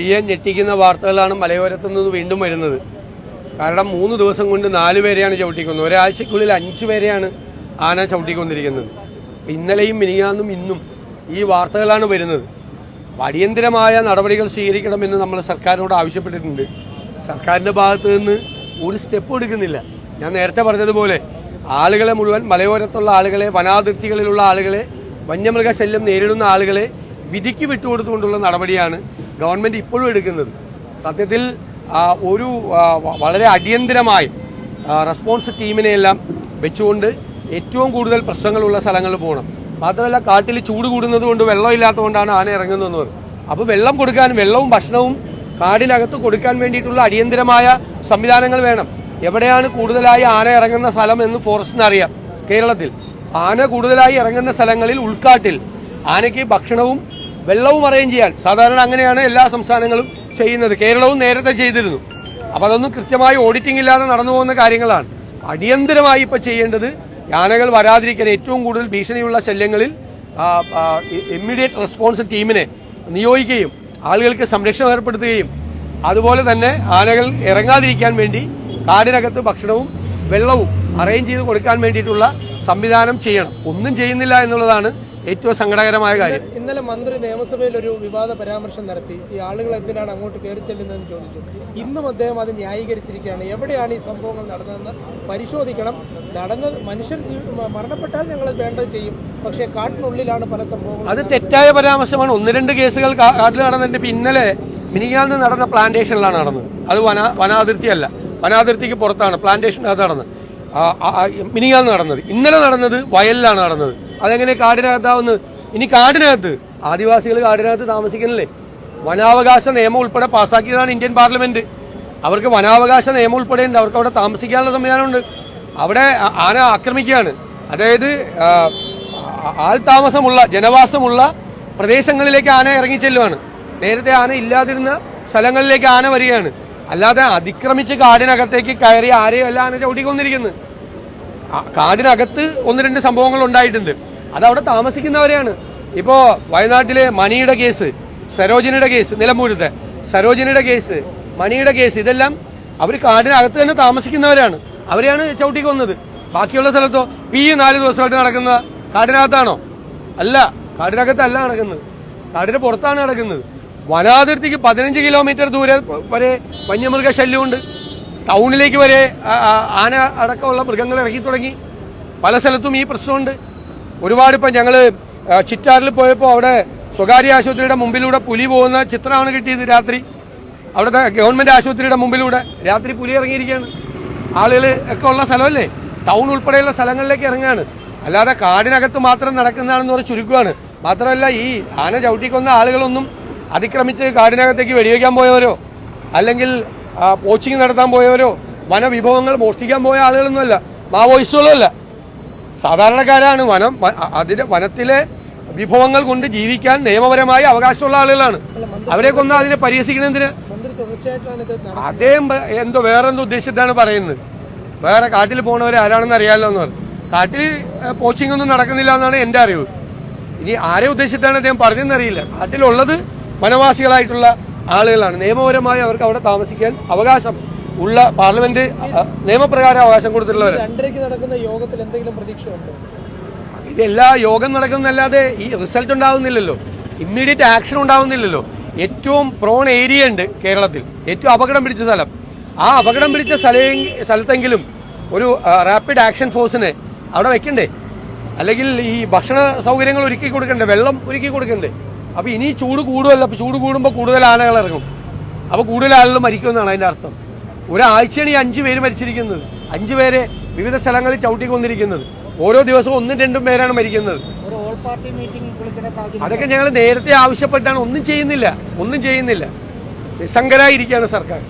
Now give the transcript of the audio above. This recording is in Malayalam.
വലിയ ഞെട്ടിക്കുന്ന വാർത്തകളാണ് മലയോരത്തു നിന്ന് വീണ്ടും വരുന്നത്. കാരണം മൂന്ന് ദിവസം കൊണ്ട് നാല് പേരെയാണ് ചവിട്ടിക്കുന്നത്. ഒരാഴ്ചക്കുള്ളിൽ അഞ്ച് പേരെയാണ് ആന ചവിട്ടിക്കൊണ്ടിരിക്കുന്നത്. ഇന്നലെയും മിനിയാന്നും ഇന്നും ഈ വാർത്തകളാണ് വരുന്നത്. അടിയന്തിരമായ നടപടികൾ സ്വീകരിക്കണമെന്ന് നമ്മൾ സർക്കാരിനോട് ആവശ്യപ്പെട്ടിട്ടുണ്ട്. സർക്കാരിന്റെ ഭാഗത്ത് നിന്ന് ഒരു സ്റ്റെപ്പ് എടുക്കുന്നില്ല. ഞാൻ നേരത്തെ പറഞ്ഞതുപോലെ ആളുകളെ മുഴുവൻ മലയോരത്തുള്ള ആളുകളെ വനാതിർത്തികളിലുള്ള ആളുകളെ വന്യമൃഗശല്യം നേരിടുന്ന ആളുകളെ വിധിക്ക് വിട്ടുകൊടുത്തുകൊണ്ടുള്ള നടപടിയാണ് ഗവൺമെന്റ് ഇപ്പോഴും എടുക്കുന്നത്. സത്യത്തിൽ ഒരു വളരെ അടിയന്തിരമായി റെസ്പോൺസ് ടീമിനെയെല്ലാം വെച്ചുകൊണ്ട് ഏറ്റവും കൂടുതൽ പ്രശ്നങ്ങളുള്ള സ്ഥലങ്ങളിൽ പോകണം. മാത്രമല്ല കാട്ടിൽ ചൂട് കൂടുന്നത് കൊണ്ട് വെള്ളമില്ലാത്തതുകൊണ്ടാണ് ആന ഇറങ്ങുന്നതെന്ന് പറയും അപ്പോൾ വെള്ളം കൊടുക്കാൻ വെള്ളവും ഭക്ഷണവും കാടിനകത്ത് കൊടുക്കാൻ വേണ്ടിയിട്ടുള്ള അടിയന്തിരമായ സംവിധാനങ്ങൾ വേണം. എവിടെയാണ് കൂടുതലായി ആന ഇറങ്ങുന്ന സ്ഥലം എന്ന് ഫോറസ്റ്റിന് അറിയാം കേരളത്തിൽ. ആന കൂടുതലായി ഇറങ്ങുന്ന സ്ഥലങ്ങളിൽ ഉൾക്കാട്ടിൽ ആനയ്ക്ക് ഭക്ഷണവും വെള്ളവും അറേഞ്ച് ചെയ്യാൻ. സാധാരണ അങ്ങനെയാണ് എല്ലാ സംസ്ഥാനങ്ങളും ചെയ്യുന്നത്. കേരളവും നേരത്തെ ചെയ്തിരുന്നു. അപ്പൊ അതൊന്നും കൃത്യമായി ഓഡിറ്റിംഗ് ഇല്ലാതെ നടന്നു പോകുന്ന കാര്യങ്ങളാണ്. അടിയന്തരമായി ഇപ്പോൾ ചെയ്യേണ്ടത് യാനകൾ വരാതിരിക്കാൻ ഏറ്റവും കൂടുതൽ ഭീഷണിയുള്ള ശല്യങ്ങളിൽ ഇമ്മീഡിയറ്റ് റെസ്പോൺസ് ടീമിനെ നിയോഗിക്കുകയും ആളുകൾക്ക് സംരക്ഷണം ഏർപ്പെടുത്തുകയും അതുപോലെ തന്നെ ആനകൾ ഇറങ്ങാതിരിക്കാൻ വേണ്ടി കാടിനകത്ത് ഭക്ഷണവും വെള്ളവും അറേഞ്ച് ചെയ്ത് കൊടുക്കാൻ വേണ്ടിയിട്ടുള്ള സംവിധാനം ചെയ്യണം. ഒന്നും ചെയ്യുന്നില്ല എന്നുള്ളതാണ് ഏറ്റവും സങ്കടകരമായ കാര്യം. ഇന്നലെ മന്ത്രി നിയമസഭയിൽ ഒരു വിവാദ പരാമർശം നടത്തി. ഈ ആളുകൾ എന്തിനാണ് അങ്ങോട്ട് കയറി ചെല്ലുന്നതെന്ന് ചോദിച്ചു. ഇന്നും അദ്ദേഹം അത് ന്യായീകരിച്ചിരിക്കുകയാണ്. എവിടെയാണ് ഈ സംഭവങ്ങൾ നടന്നതെന്ന് പരിശോധിക്കണം. നടന്നത് മനുഷ്യർ മരണപ്പെട്ടാൽ ഞങ്ങൾ വേണ്ടത് ചെയ്യും. പക്ഷേ കാട്ടിനുള്ളിലാണ് പല സംഭവങ്ങളും അത് തെറ്റായ പരാമർശമാണ്. ഒന്ന് രണ്ട് കേസുകൾ കാട്ടിൽ നടന്നതിന്റെ പിന്നലെ ഇന്നലെ മിനിങ്ങാന്ന് നടന്ന പ്ലാന്റേഷനിലാണ് നടന്നത്. അത് വന വനാതിർത്തിയല്ല. വനാതിർത്തിക്ക് പുറത്താണ്. പ്ലാന്റേഷനകത്ത് നടന്നത്. മിനിങ്ങാന്ന് നടന്നത്. ഇന്നലെ നടന്നത് വയലിലാണ് നടന്നത്. അതെങ്ങനെ കാടിനകത്താവുന്നത് ഇനി കാടിനകത്ത്. ആദിവാസികൾ കാടിനകത്ത് താമസിക്കുന്നില്ലേ? വനാവകാശ നിയമം ഉൾപ്പെടെ പാസ്സാക്കിയതാണ് ഇന്ത്യൻ പാർലമെന്റ്. അവർക്ക് വനാവകാശ നിയമം ഉൾപ്പെടെ ഉണ്ട് അവർക്ക് അവിടെ താമസിക്കാനുള്ള സംവിധാനമുണ്ട്. അവിടെ ആന ആക്രമിക്കുകയാണ്. അതായത് ആൾ താമസമുള്ള ജനവാസമുള്ള പ്രദേശങ്ങളിലേക്ക് ആന ഇറങ്ങിച്ചെല്ലുവാണ്. നേരത്തെ ആന ഇല്ലാതിരുന്ന സ്ഥലങ്ങളിലേക്ക് ആന വരികയാണ്. അല്ലാതെ അതിക്രമിച്ച് കാടിനകത്തേക്ക് കയറി ആരെയും അല്ല ആന ചവിട്ടിക്കൊന്നിരിക്കുന്നത്. കാടിനകത്ത് ഒന്ന് രണ്ട് സംഭവങ്ങൾ ഉണ്ടായിട്ടുണ്ട്. അത് അവിടെ താമസിക്കുന്നവരെയാണ്. ഇപ്പോ വയനാട്ടിലെ മണിയുടെ കേസ് സരോജിനിയുടെ കേസ് നിലമ്പൂരത്തെ സരോജിനിയുടെ കേസ് മണിയുടെ കേസ് ഇതെല്ലാം അവർ കാടിനകത്ത് തന്നെ താമസിക്കുന്നവരാണ്. അവരെയാണ് ചവിട്ടിക്കൊന്നത് ബാക്കിയുള്ള സ്ഥലത്തോ പി നാല് ദിവസമായിട്ട് നടക്കുന്ന കാടിനകത്താണോ? അല്ല കാടിനകത്തല്ല നടക്കുന്നത്. കാടിന് പുറത്താണ് നടക്കുന്നത്. വനാതിർത്തിക്ക് പതിനഞ്ച് കിലോമീറ്റർ ദൂരെ വരെ വന്യമൃഗ ശല്യമുണ്ട്. ടൗണിലേക്ക് വരെ ആന അടക്കമുള്ള മൃഗങ്ങൾ ഇറങ്ങി തുടങ്ങി. പല സ്ഥലത്തും ഈ പ്രശ്നമുണ്ട്. ഒരുപാട് ഇപ്പം ഞങ്ങൾ ചിറ്റാറിൽ പോയപ്പോൾ അവിടെ സ്വകാര്യ ആശുപത്രിയുടെ മുമ്പിലൂടെ പുലി പോകുന്ന ചിത്രമാണ് കിട്ടിയത് രാത്രി. അവിടുത്തെ ഗവൺമെന്റ് ആശുപത്രിയുടെ മുമ്പിലൂടെ രാത്രി പുലി ഇറങ്ങിയിരിക്കുകയാണ്. ആളുകൾ ഒക്കെ ഉള്ള സ്ഥലമല്ലേ? ടൗൺ ഉൾപ്പെടെയുള്ള സ്ഥലങ്ങളിലേക്ക് ഇറങ്ങുകയാണ്. അല്ലാതെ കാടിനകത്ത് മാത്രം നടക്കുന്നതാണെന്ന് പറഞ്ഞ് ചുരുക്കുകയാണ് മാത്രമല്ല ഈ ആന ചവിട്ടിക്കൊന്ന ആളുകളൊന്നും അതിക്രമിച്ച് കാടിനകത്തേക്ക് വെടിവെക്കാൻ പോയവരോ അല്ലെങ്കിൽ പോച്ചിങ് നടത്താൻ പോയവരോ വനവിഭവങ്ങൾ മോഷ്ടിക്കാൻ പോയ ആളുകളൊന്നുമല്ല. മാവോയിസ്റ്റുകളല്ല സാധാരണക്കാരാണ് വനം അതിലെ വനത്തിലെ വിഭവങ്ങൾ കൊണ്ട് ജീവിക്കാൻ നിയമപരമായ അവകാശമുള്ള ആളുകളാണ്. അവരെ കൊന്ന് അതിനെ പരിഹസിക്കണെന്തിന് അദ്ദേഹം എന്തോ വേറെന്തോ ഉദ്ദേശിച്ചിട്ടാണ് പറയുന്നത്. വേറെ കാട്ടിൽ പോണവരെ ആരാണെന്ന് അറിയാമല്ലോ എന്ന് പറഞ്ഞു. കാട്ടിൽ പോച്ചിങ് ഒന്നും നടക്കുന്നില്ല എന്നാണ് എന്റെ അറിവ്. ഇനി ആരെ ഉദ്ദേശിച്ചാണ് അദ്ദേഹം പറഞ്ഞതെന്നറിയില്ല കാട്ടിലുള്ളത് വനവാസികളായിട്ടുള്ള ആളുകളാണ്. നിയമപരമായി അവർക്ക് അവിടെ താമസിക്കാൻ അവകാശം. ഉള്ള പാർലമെന്റ് നിയമപ്രകാരം അവകാശം കൊടുത്തിട്ടുള്ളവർ രണ്ടരയ്ക്ക് നടക്കുന്ന യോഗത്തിൽ എന്തെങ്കിലും പ്രതീക്ഷയുണ്ടോ? ഇതെല്ലാ യോഗം നടക്കുന്നല്ലാതെ ഈ റിസൾട്ട് ഉണ്ടാവുന്നില്ലല്ലോ. ഇമ്മീഡിയറ്റ് ആക്ഷൻ ഉണ്ടാവുന്നില്ലല്ലോ. ഏറ്റവും പ്രോൺ ഏരിയ ഉണ്ട് കേരളത്തിൽ. ഏറ്റവും അപകടം പിടിച്ച സ്ഥലം. ആ അപകടം പിടിച്ച സ്ഥല സ്ഥലത്തെങ്കിലും ഒരു റാപ്പിഡ് ആക്ഷൻ ഫോഴ്സിനെ അവിടെ വെക്കണ്ടേ? അല്ലെങ്കിൽ ഈ ഭക്ഷണ സൗകര്യങ്ങൾ ഒരുക്കി കൊടുക്കണ്ടേ? വെള്ളം ഒരുക്കി കൊടുക്കണ്ടേ? അപ്പൊ ഇനി ചൂട് കൂടുമല്ലോ അപ്പൊ ചൂട് കൂടുമ്പോൾ കൂടുതൽ ആനകൾ ഇറങ്ങും. അപ്പൊ കൂടുതൽ ആളുകൾ മരിക്കുമെന്നാണ് അതിന്റെ അർത്ഥം. ഒരാഴ്ചയാണ് ഈ അഞ്ചു പേര് മരിച്ചിരിക്കുന്നത്. അഞ്ചു പേരെ വിവിധ സ്ഥലങ്ങളിൽ ചവിട്ടിക്കൊന്നിരിക്കുന്നത് ഓരോ ദിവസവും ഒന്നും രണ്ടും പേരാണ് മരിക്കുന്നത്. അതൊക്കെ ഞങ്ങൾ നേരത്തെ ആവശ്യപ്പെട്ടാണ്. ഒന്നും ചെയ്യുന്നില്ല. ഒന്നും ചെയ്യുന്നില്ല. നിസ്സംഗരായിരിക്കുകയാണ് സർക്കാർ.